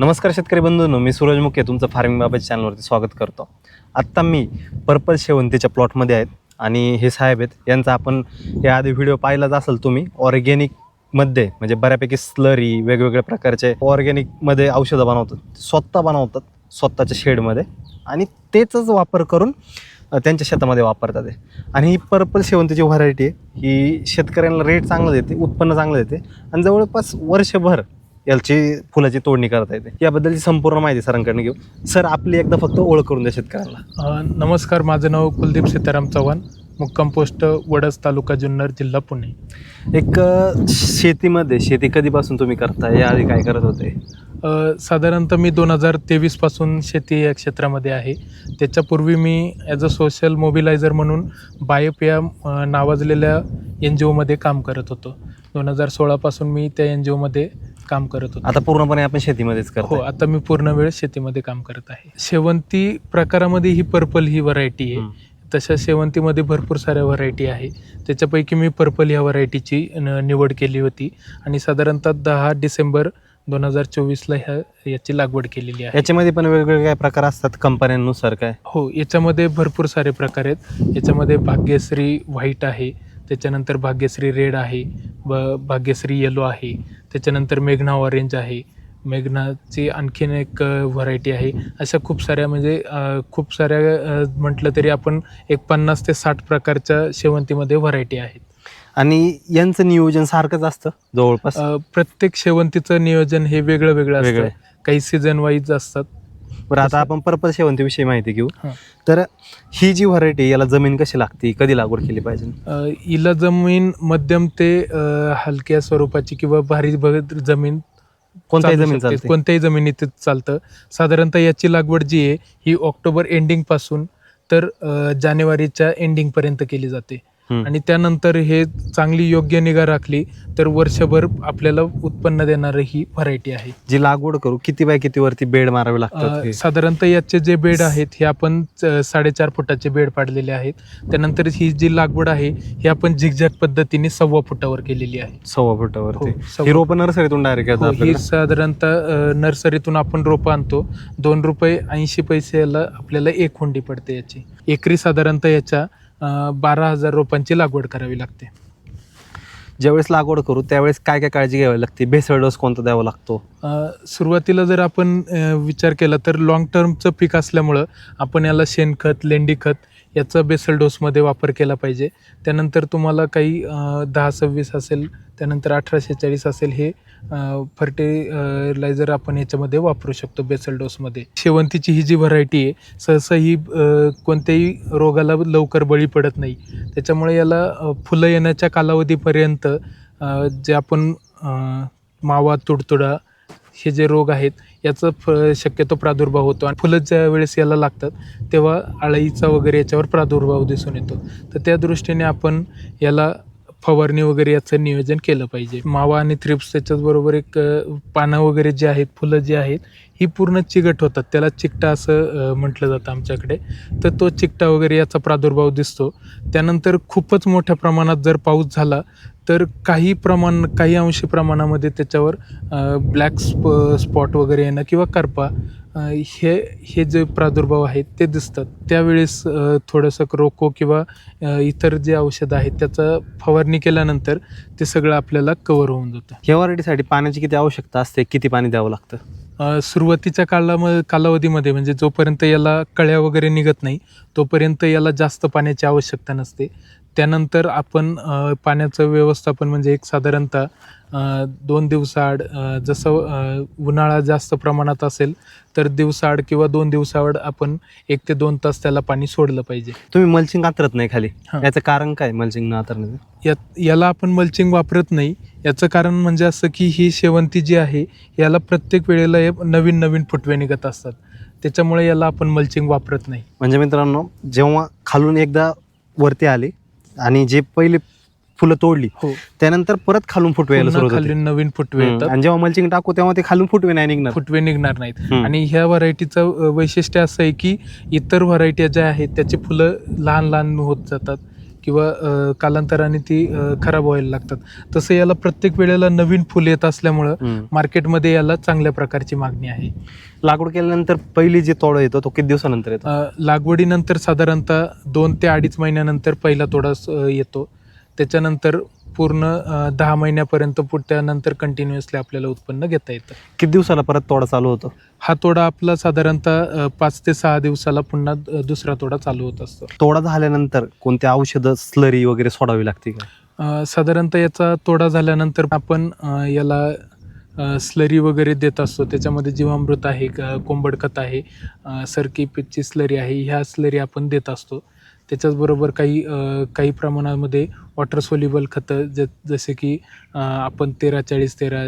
नमस्कार शेतकरी बंधूंनो मी सूरज मुखे तुमचं फार्मिंग बाबत चॅनलवरती स्वागत करतो. आत्ता मी पर्पल शेवंतीच्या प्लॉटमध्ये आहेत आणि हे साहेब आहेत यांचा आपण या आधी व्हिडिओ पाहिलाच असेल तुम्ही. ऑर्गॅनिकमध्ये म्हणजे बऱ्यापैकी स्लरी वेगवेगळ्या प्रकारचे ऑर्गॅनिकमध्ये औषधं बनवतात. स्वतः बनवतात स्वतःच्या शेडमध्ये आणि तेचच वापर करून त्यांच्या शेतामध्ये वापरतात आणि ही पर्पल शेवंतीची व्हरायटी आहे. ही शेतकऱ्यांना रेट चांगलं देते उत्पन्न चांगलं देते. आणि जवळपास वर्षभर याची फुलाची तोडणी करता येते. याबद्दलची संपूर्ण माहिती सरांकडे घेऊ. सर आपली एकदा फक्त ओळख करून द्या शेतकऱ्यांना. अ, नमस्कार माझं नाव कुलदीप सीताराम चव्हाण मुक्काम पोस्ट वडस तालुका जुन्नर जिल्हा पुणे. एक शेतीमध्ये शेती कधीपासून तुम्ही करताय? याआधी काय करत होते? साधारणतः मी दोन हजार तेवीसपासून शेती या क्षेत्रामध्ये आहे. त्याच्यापूर्वी मी ॲज अ सोशल मोबिलायझर म्हणून बायोप या नावाजलेल्या एन जी ओमध्ये काम करत होतो. दोन हजार सोळापासून मी त्या एन जी ओमध्ये काम करत होतो. आता पूर्णपणे आपण शेतीमध्येच हो करतो आता मी पूर्ण वेळ शेतीमध्ये काम करत आहे. शेवंती प्रकारामध्ये ही पर्पल ही व्हरायटी आहे. तशा शेवंतीमध्ये भरपूर साऱ्या व्हरायटी आहे. त्याच्यापैकी मी पर्पल ह्या व्हरायटीची न- निवड केली होती. आणि साधारणतः दहा डिसेंबर दोन हजार चोवीसला ह्या याची लागवड केलेली आहे. याच्यामध्ये पण वेगवेगळे प्रकार असतात कंपन्यांनुसार काय? हो याच्यामध्ये भरपूर सारे प्रकार आहेत. याच्यामध्ये भाग्यश्री व्हाईट आहे. त्याच्यानंतर भाग्यश्री रेड आहे व भाग्यश्री येलो आहे त्याच्यानंतर मेघना ऑरेंज आहे. मेघनाची आणखीन एक व्हरायटी आहे. अशा खूप साऱ्या म्हणजे खूप साऱ्या म्हटलं तरी आपण एक पन्नास ते साठ प्रकारच्या शेवंतीमध्ये व्हरायटी आहेत. आणि यांचं नियोजन सारखंच असतं जवळपास? प्रत्येक शेवंतीचं नियोजन हे वेगळं वेगळं. वेगळं असतं काही सीझन वाईज असतात बरं आता आपण पर्पल शेवंतीविषयी माहिती घेऊ हां. तर ही जी व्हरायटी याला जमीन कशी लागते कधी लागवड केली पाहिजे अ, हिला जमीन मध्यम ते अ, हलक्या स्वरूपाची किंवा भारी जमीन कोणत्याही चालू जमीन शकते. चालते कोणत्याही जमिनीत चालतं साधारणतः याची लागवड जी आहे ही ऑक्टोबर एंडिंगपासून तर अ, जानेवारीच्या एंडिंग पर्यंत केली जाते. आणि त्यानंतर हे चांगली योग्य निगा राखली तर वर्षभर आपल्याला उत्पन्न देणारी ही व्हरायटी आहे. जी लागवड करू किती बाय किती वरती बेड मारावे लागतात हे? साधारणतः याचे जे बेड आहेत हे आपण साडेचार फुटाचे बेड पाडलेले आहेत. त्यानंतर ही जी लागवड आहे ही आपण झिगझॅग पद्धतीने सव्वा फुटावर केलेली आहे. सव्वा फुटावरती हो, रोपं नर्सरीतून डायरेक्ट हो, ही? साधारणतः नर्सरीतून आपण रोपं आणतो. दोन रुपये ऐंशी पैशाला आपल्याला एक हुंडी पडते याची. एकरी साधारणतः याच्या बारा हजार रोपांची लागवड करावी लागते. ज्यावेळेस लागवड करू त्यावेळेस काय काय काळजी घ्यावी लागते? भेसळ डोस कोणता द्यावा लागतो? सुरुवातीला जर आपण विचार केला तर लॉंग टर्मचं पीक असल्यामुळं आपण याला शेणखत लेंडी खत याचा बेसल डोसमध्ये वापर केला पाहिजे. त्यानंतर तुम्हाला काही दहा सव्वीस असेल त्यानंतर अठराशे चाळीस असेल हे फर्टिलायझर आपण याच्यामध्ये वापरू शकतो बेसल डोसमध्ये. शेवंतीची ही जी व्हरायटी आहे सहसा ही कोणत्याही रोगाला लवकर बळी पडत नाही. त्याच्यामुळे याला फुलं येण्याच्या कालावधीपर्यंत जे आपण मावा तुडतुडा हे जे रोग आहेत याचा फ शक्यतो प्रादुर्भाव होतो. आणि फुलं ज्या वेळेस याला लागतात तेव्हा अळईचा वगैरे याच्यावर प्रादुर्भाव दिसून येतो. तर त्या दृष्टीने आपण याला फवारणी वगैरे याचं नियोजन केलं पाहिजे. मावा आणि थ्रिप्स त्याच्याचबरोबर एक पानं वगैरे जे आहेत फुलं जी आहेत ही पूर्ण चिकट होतात. त्याला चिकटा असं म्हटलं जातं आमच्याकडे. तर तो चिकटा वगैरे याचा प्रादुर्भाव दिसतो. त्यानंतर खूपच मोठ्या प्रमाणात जर पाऊस झाला तर काही प्रमाण काही अंशी प्रमाणामध्ये त्याच्यावर ब्लॅक स्प स्पॉट वगैरे येणं किंवा करपा हे हे जे प्रादुर्भाव आहेत ते दिसतात. त्यावेळेस थोडंसं रोको किंवा इतर जे औषधं आहेत त्याचा फवारणी केल्यानंतर ते सगळं आपल्याला कवर होऊन जातं. या पाण्याची किती आवश्यकता असते? किती पाणी द्यावं लागतं? सुरुवातीच्या कालाम कालावधीमध्ये म्हणजे जोपर्यंत याला कळ्या वगैरे निघत नाही तोपर्यंत याला जास्त पाण्याची आवश्यकता नसते. त्यानंतर आपण पाण्याचं व्यवस्थापन म्हणजे एक साधारणतः दोन दिवसाआड जसं उन्हाळा जास्त प्रमाणात असेल तर दिवसाआड किंवा दोन दिवसाआड आपण एक ते दोन तास त्याला पाणी सोडलं पाहिजे. तुम्ही मल्चिंग आतरत नाही खाली. याचं कारण काय मल्चिंग न आतरण्याचं? यात याला आपण मल्चिंग वापरत नाही. याचं कारण म्हणजे असं की ही शेवंती जी आहे याला प्रत्येक वेळेला हे नवीन नवीन फुटवे निघत असतात. त्याच्यामुळे याला आपण मल्चिंग वापरत नाही. म्हणजे मित्रांनो जेव्हा खालून एकदा वरती आली आणि जे पहिले फुलं तोडली हो. त्यानंतर परत खालून फुटवे यायला पुन्हा सुरुवात खाली होते नवीन फुटवे हम्म. येतात. आणि जेव्हा मल्चिंग टाकू तेव्हा ते खालून फुटवे नाही निघणार. फुटवे निघणार नाहीत. हम्म. आणि ह्या व्हरायटीचं वैशिष्ट्य असं आहे की इतर व्हरायटी ज्या आहेत त्याची फुलं लहान लहान होत जातात. किंवा कालांतराने ती खराब व्हायला लागतात. तसं याला प्रत्येक वेळेला नवीन फुल येत असल्यामुळं. मार्केटमध्ये याला चांगल्या प्रकारची मागणी आहे. लागवड केल्यानंतर पहिली जी तोडा येतो तो किती दिवसानंतर येतो? लागवडीनंतर साधारणतः दोन ते अडीच महिन्यानंतर पहिला तोडा येतो. त्याच्यानंतर पूर्ण दहा महिन्यापर्यंत त्यानंतर कंटिन्युअसली आपल्याला उत्पन्न घेता येतं. किती दिवसाला परत तोडा चालू होतो? हा तोडा आपला साधारणतः पाच ते सहा दिवसाला पुन्हा दुसरा तोडा चालू होत असतो. तोडा झाल्यानंतर कोणत्या औषधं स्लरी वगैरे सोडावी लागते का? साधारणतः याचा तोडा झाल्यानंतर आपण याला स्लरी वगैरे देत असतो. त्याच्यामध्ये जीवामृत आहे क- कोंबड खत आहे सरकी पिच्ची स्लरी आहे ह्या स्लरी आपण देत असतो. त्याच्याचबरोबर काही काही प्रमाणामध्ये वॉटर सोल्युबल खतं ज जसे की आपण तेरा चाळीस तेरा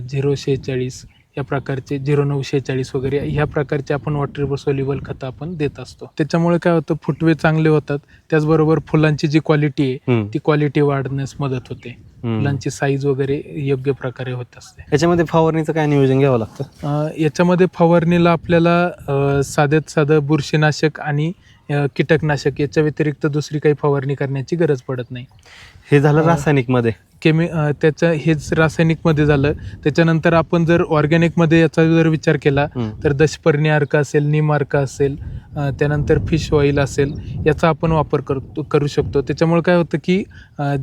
झिरो शेहेचाळीस या प्रकारचे झिरो नऊ शेहेचाळीस वगैरे ह्या प्रकारचे आपण वॉटर सोल्युबल खतं आपण देत असतो. त्याच्यामुळे काय होतं फुटवे चांगले होतात. त्याचबरोबर फुलांची जी क्वालिटी आहे. ती क्वालिटी वाढण्यास मदत होते. फुलांची साईज वगैरे योग्य प्रकारे होत असते. याच्यामध्ये फवारणीचं काय नियोजन घ्यावं लागतं? याच्यामध्ये फवारणीला आपल्याला साध्यात साधं बुरशीनाशक आणि कीटकनाशक याच्या व्यतिरिक्त दुसरी काही फवारणी करण्याची गरज पडत नाही. हे झालं अं, रासायनिकमध्ये केमी त्याचं हेच रासायनिकमध्ये झालं. त्याच्यानंतर आपण जर ऑर्गॅनिकमध्ये याचा जर विचार केला तर दशपर्णी अर्क असेल निम अर्क असेल त्यानंतर फिश ऑइल असेल याचा आपण वापर करतो करू शकतो. त्याच्यामुळे काय होतं की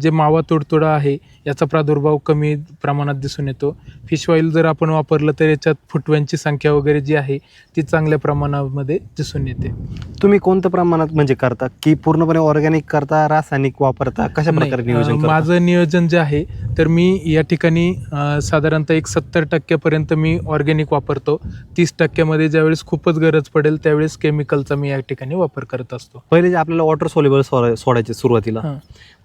जे मावा तुडतुडा आहे याचा प्रादुर्भाव कमी प्रमाणात दिसून येतो. फिश ऑइल जर आपण वापरलं तर याच्यात फुटव्यांची संख्या वगैरे जी आहे ती चांगल्या प्रमाणामध्ये दिसून येते. तुम्ही कोणत्या प्रमाणात म्हणजे करता? की पूर्णपणे ऑर्गॅनिक करता रासायनिक वापरता? कशा प्रकारे नियोजन माझं नियोजन जे आहे तर मी या ठिकाणी साधारणतः एक सत्तर टक्क्यापर्यंत मी ऑर्गॅनिक वापरतो. तीस टक्क्यामध्ये ज्यावेळेस खूपच गरज पडेल त्यावेळेस केमिकलचा मी या ठिकाणी वापर करत असतो. पहिले जे आपल्याला वॉटर सोलेबल सोडायचे सुरुवातीला. हां.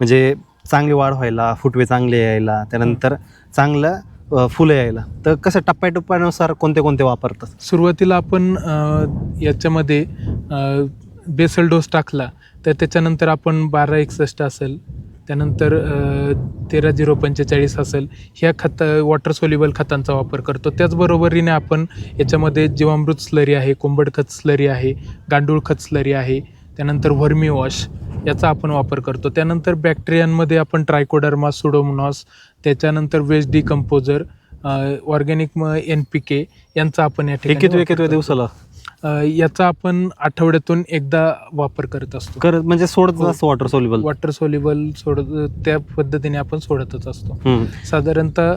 म्हणजे चांगली वाढ व्हायला फुटवे चांगले यायला त्यानंतर चांगलं फुलं यायला. तर कसं टप्प्याटप्प्यानुसार कोणते कोणते वापरतात? सुरुवातीला आपण अ, याच्यामध्ये बेसल डोस टाकला तर त्याच्यानंतर आपण बारा एकसष्ट असेल त्यानंतर तेरा झिरो पंचेचाळीस असेल ह्या खत वॉटर सोल्युबल खतांचा वापर करतो. त्याचबरोबरीने आपण याच्यामध्ये जीवामृत स्लरी आहे कोंबड खत स्लरी आहे गांडूळ खत स्लरी आहे त्यानंतर व्हर्मी वॉश याचा आपण वापर करतो. त्यानंतर बॅक्टेरियांमध्ये आपण ट्रायकोडर्मा सुडोमॉनॉस त्याच्यानंतर waste decomposer organic N P K यांचा आपण या ठिकाणी. दिवसाला? याचा आपण आठवड्यातून एकदा वापर करत असतो कर म्हणजे सोडत हो. असतं वॉटर सोल्युबल वॉटर सोल्युबल सोडत त्या पद्धतीने आपण सोडतच असतो. साधारणतः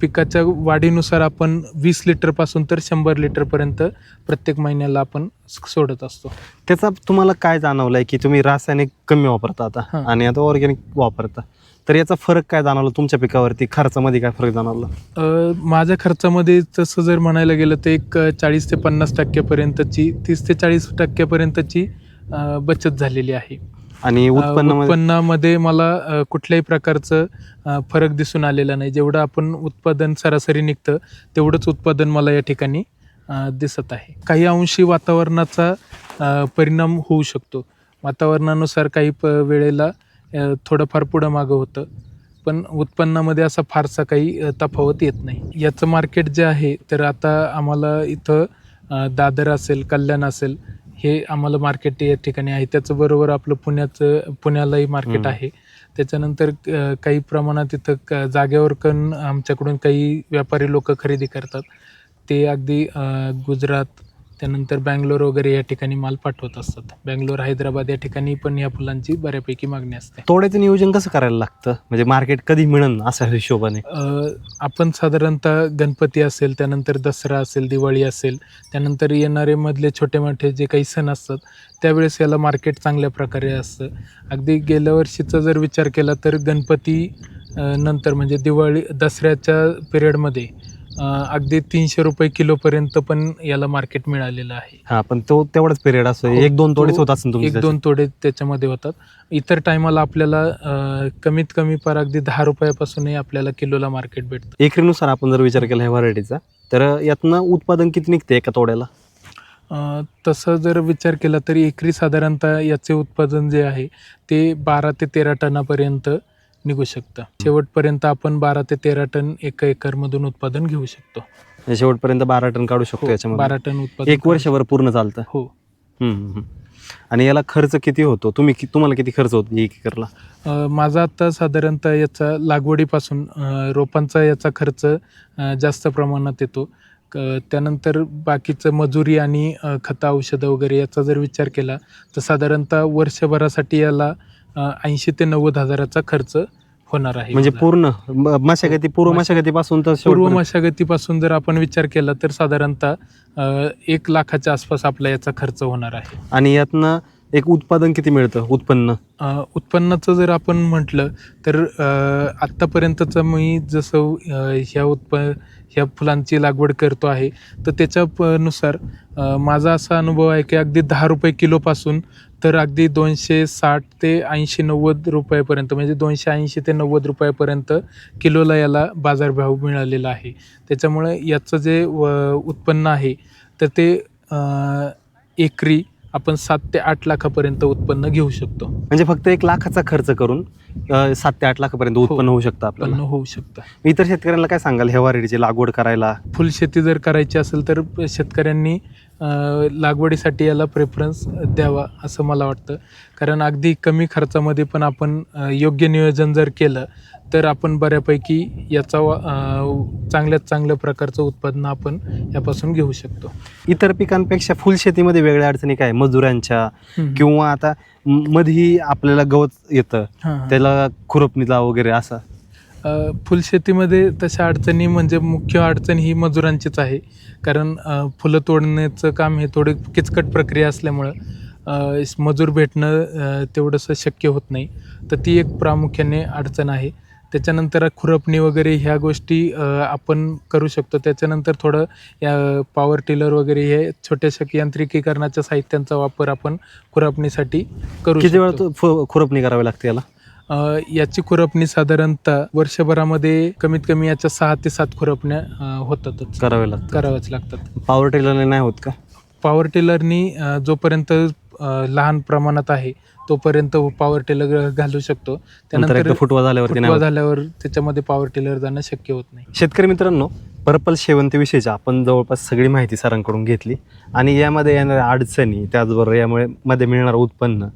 पिकाच्या वाढीनुसार आपण वीस लिटरपासून तर शंभर लिटरपर्यंत प्रत्येक महिन्याला आपण सोडत असतो त्याचा तुम्हाला काय जाणवलंय की तुम्ही रासायनिक कमी वापरता आता. आणि आता ऑर्गॅनिक वापरता तर याचा फरक काय जाणवला तुमच्या पिकावरती? खर्चामध्ये काय फरक जाणवला? माझ्या खर्चामध्ये तसं जर म्हणायला गेलं तर एक चाळीस ते पन्नास टक्क्यापर्यंतची तीस ते चाळीस टक्क्यापर्यंतची बचत झालेली आहे. आणि अ, उत्पन्नामध्ये? मला कुठल्याही प्रकारचं फरक दिसून आलेला नाही. जेवढं आपण उत्पादन सरासरी निघतं तेवढंच उत्पादन मला या ठिकाणी दिसत आहे. काही अंशी वातावरणाचा परिणाम होऊ शकतो. वातावरणानुसार काही प वेळेला थोडंफार पुढं मागं होतं. पण उत्पन्नामध्ये असा फारसा काही तफावत येत नाही. याचं मार्केट जे आहे तर आता आम्हाला इथं दादर असेल कल्याण असेल हे आम्हाला मार्केट या ठिकाणी आहे. त्याचबरोबर आपलं पुण्याचं पुण्यालाही मार्केट. आहे. त्याच्यानंतर काही प्रमाणात इथं क जागेवर पण आमच्याकडून काही व्यापारी लोक खरेदी करतात. ते अगदी गुजरात त्यानंतर बँगलोर वगैरे या ठिकाणी माल पाठवत असतात. बँगलोर हैदराबाद या ठिकाणी पण या फुलांची बऱ्यापैकी मागणी असते. तोड्याचं नियोजन कसं करायला लागतं? म्हणजे मार्केट कधी मिळेल अशा हिशोबाने? आपण साधारणतः गणपती असेल त्यानंतर दसरा असेल दिवाळी असेल त्यानंतर येणारे मधले छोटे मोठे जे काही सण असतात त्यावेळेस याला मार्केट चांगल्या प्रकारे असतं. अगदी गेल्या वर्षीचा जर विचार केला तर गणपती नंतर म्हणजे दिवाळी दसऱ्याच्या पिरियडमध्ये अगदी तीनशे रुपये किलोपर्यंत पण याला मार्केट मिळालेलं आहे. हा पण तो तेवढाच पिरियड असतो एक दोन तोडीच होत असेल एक दोन तोडे त्याच्यामध्ये होतात. इतर टायमाला आपल्याला कमीत कमी फार अगदी दहा रुपयापासूनही आपल्याला किलोला मार्केट भेटतं. एकरीनुसार आपण जर विचार केला ह्या व्हरायटीचा तर यातनं उत्पादन किती निघते एका तोड्याला? तसं जर विचार केला तर एकरी साधारणतः याचे उत्पादन जे आहे ते बारा ते तेरा टनापर्यंत निघू शकतं. शेवटपर्यंत आपण बारा ते तेरा टन एका एकरमधून उत्पादन घेऊ शकतो. म्हणजे शेवटपर्यंत बारा टन काढू शकतो हो, याच्यामध्ये बारा टन उत्पादन एक वर्षभर पूर्ण चालतं. हो. हम्म, हम्म, हम्म. आणि याला खर्च किती होतो? तुम्ही कि तुम्हाला किती खर्च होतो एक एकरला? अ, माझा आता साधारणतः याचा लागवडीपासून अ, रोपांचा याचा खर्च अ, जास्त प्रमाणात येतो. क- त्यानंतर बाकीचं मजुरी आणि अ, खतं औषधं वगैरे याचा जर विचार केला तर साधारणतः वर्षभरासाठी याला ऐंशी ते नव्वद हजाराचा खर्च होणार आहे म्हणजे. पूर्ण म- मशागती पूर्व मशा- मशागतीपासून तर पूर्व शेवटपर्यंत. मशागतीपासून जर आपण विचार केला तर साधारणतः अ, एक लाखाच्या आसपास आपला याचा खर्च होणार आहे आणि यातनं एक उत्पादन किती मिळतं उत्पन्न अ, उत्पन्नाचं जर आपण म्हटलं तर अ, आत्तापर्यंतचं मी जसं अ, ह्या उत्प ह्या फुलांची लागवड करतो आहे तर त्याच्या प- नुसार अ, माझा असा अनुभव आहे की अगदी दहा रुपये किलोपासून तर अगदी दोनशे साठ ते ऐंशी नव्वद रुपयापर्यंत म्हणजे दोनशे ऐंशी ते नव्वद रुपयापर्यंत किलोला याला बाजारभाव मिळालेला आहे. त्याच्यामुळे याचं जे व- उत्पन्न आहे तर ते एकरी आपण सात ते आठ लाखापर्यंत उत्पन्न घेऊ शकतो. म्हणजे फक्त एक लाखाचा खर्च करून सात ते आठ लाखापर्यंत उत्पन्न होऊ शकतं उत्पन्न होऊ शकतं. इतर शेतकऱ्यांना काय सांगाल? व्हरायटीची लागवड करायला? फुलशेती जर करायची असेल तर शेतकऱ्यांनी लागवडीसाठी याला प्रेफरन्स द्यावा असं मला वाटतं. कारण अगदी कमी खर्चामध्ये पण आपण योग्य नियोजन जर केलं तर आपण बऱ्यापैकी याचा चांगल्यात चांगल्या प्रकारचं उत्पादन आपण यापासून घेऊ शकतो. इतर पिकांपेक्षा फुलशेतीमध्ये वेगळ्या अडचणी काय? मजुरांच्या किंवा आता मधी आपल्याला गवत येतं. त्याला खुरपणीला वगैरे असं. फुलशेतीमध्ये तशा अडचणी म्हणजे मुख्य अडचण ही मजुरांचीच आहे. कारण फुलं तोडण्याचं काम हे थोडे किचकट प्रक्रिया असल्यामुळं मजूर भेटणं तेवढंसं शक्य होत नाही. तर ती एक प्रामुख्याने अडचण आहे. त्याच्यानंतर खुरपणी वगैरे ह्या गोष्टी आपण करू शकतो. त्याच्यानंतर थोडं या पॉवर टिलर वगैरे हे छोट्याशा यांत्रिकीकरणाच्या साहित्यांचा वापर आपण खुरपणीसाठी करू किती वेळा खुरपणी करावी लागते याला? याची खुरपणी साधारणतः वर्षभरामध्ये कमीत कमी याच्या सहा ते सात खुरपण्या अ, होतातच. करावे लागतं कराव्याच लागतात. पॉवर टेलरने नाही होत का? पॉवर टिलरनी अ, जोपर्यंत अ, लहान प्रमाणात आहे तोपर्यंत पॉवर टिलर घालू शकतो. नंतर त्यानंतर एकदा फुटवा झाल्यावरती नाही फुटवा होत. झाल्यावर त्याच्यामध्ये पॉवर टिलर जाणं शक्य होत नाही. शेतकरी मित्रांनो पर्पल शेवंतीविषयीची आपण जवळपास सगळी माहिती सरांकडून घेतली आणि यामध्ये येणाऱ्या अडचणी त्याचबरोबर यामुळे मध्ये मिळणारं उत्पन्न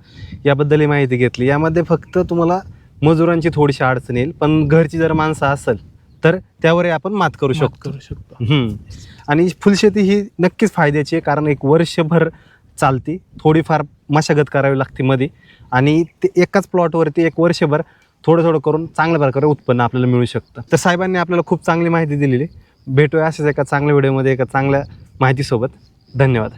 याबद्दलही माहिती घेतली. यामध्ये फक्त तुम्हाला मजुरांची थोडीशी अडचण येईल पण घरची जर माणसं असेल तर त्यावरही आपण मात करू मात शकतो. करू शकतो. हम्म. आणि फुलशेती ही नक्कीच फायद्याची आहे कारण एक वर्षभर चालती. थोडीफार मशागत करावी लागते मध्ये आणि ते एकाच प्लॉटवरती एक वर्षभर थोडं थोडं करून चांगल्या प्रकारे उत्पन्न आपल्याला मिळू शकतं. तर साहेबांनी आपल्याला खूप चांगली माहिती दिलेली. भेटूया अशाच एका चांगल्या व्हिडिओमध्ये एका चांगल्या माहितीसोबत. धन्यवाद.